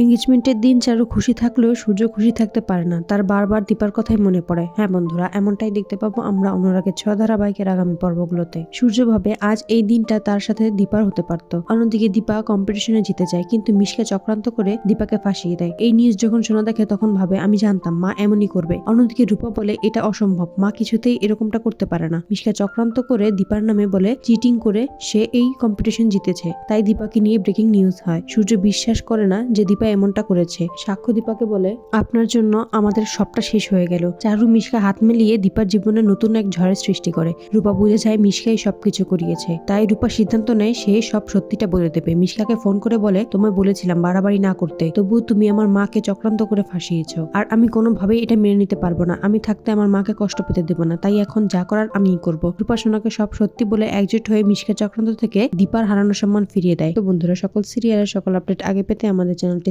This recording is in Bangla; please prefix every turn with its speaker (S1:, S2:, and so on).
S1: এঙ্গেজমেন্টের দিন চারু খুশি থাকলেও সূর্য খুশি থাকতে পারে না। তার বারবার দীপার কথাই মনে পড়ে। হ্যাঁ বন্ধুরা, এমনটাই দেখতে পাবো আমরা অনুরাগের ছ ধারাবাহিকের আগামী পর্বগুলোতে। সূর্য ভাবে আজ এই দিনটা তার সাথে দীপার হতে পারত। অন্যদিকে দীপা কম্পিটিশনে জিতে যায়, কিন্তু মিশকে চক্রান্ত করে দীপাকে ফাঁসিয়ে দেয়। এই নিউজ যখন শোনা দেখে তখন ভাবে, আমি জানতাম, মা এমনই করবে। অন্যদিকে রূপা বলে, এটা অসম্ভব, মা কিছুতেই এরকমটা করতে পারে না। মিশকে চক্রান্ত করে দীপার নামে বলে, চিটিং করে সে এই কম্পিটিশন জিতেছে। তাই দীপাকে নিয়ে ব্রেকিং নিউজ হয়। সূর্য বিশ্বাস করে না যে দীপা এমনটা করেছে? সাক্ষ্য দীপাকে বলে, আপনার জন্য আমাদের সবটা শেষ হয়ে গেল। চারু মিশকা হাত মিলিয়ে দীপার জীবনে নতুন এক ঝড়ের সৃষ্টি করে। রূপা বুঝে যায় মিশকাই সবকিছু করিয়েছে। তাই রূপা সিদ্ধান্ত নেয় সে সব সত্যিটা বলে দেবে। মিশকাকে ফোন করে বলে, তোমায় বলেছিলাম বাড়াবাড়ি না করতে। তবুও তুমি আমার মাকে চক্রান্ত করে ফাঁসিয়েছ। আর আমি কোনোভাবেই এটা মেনে নিতে পারব না। আমি থাকতে আমার মাকে কষ্ট পেতে দেবো না। তাই এখন যা করার আমিই করব। রূপা সোনাকে সব সত্যি বলে একজোট হয়ে মিশকা চক্রান্ত থেকে দীপার হারানো সম্মান ফিরিয়ে দেয়। তো বন্ধুরা, সকল সিরিয়ালের সকল আপডেট আগে পেতে আমাদের চ্যানেলটি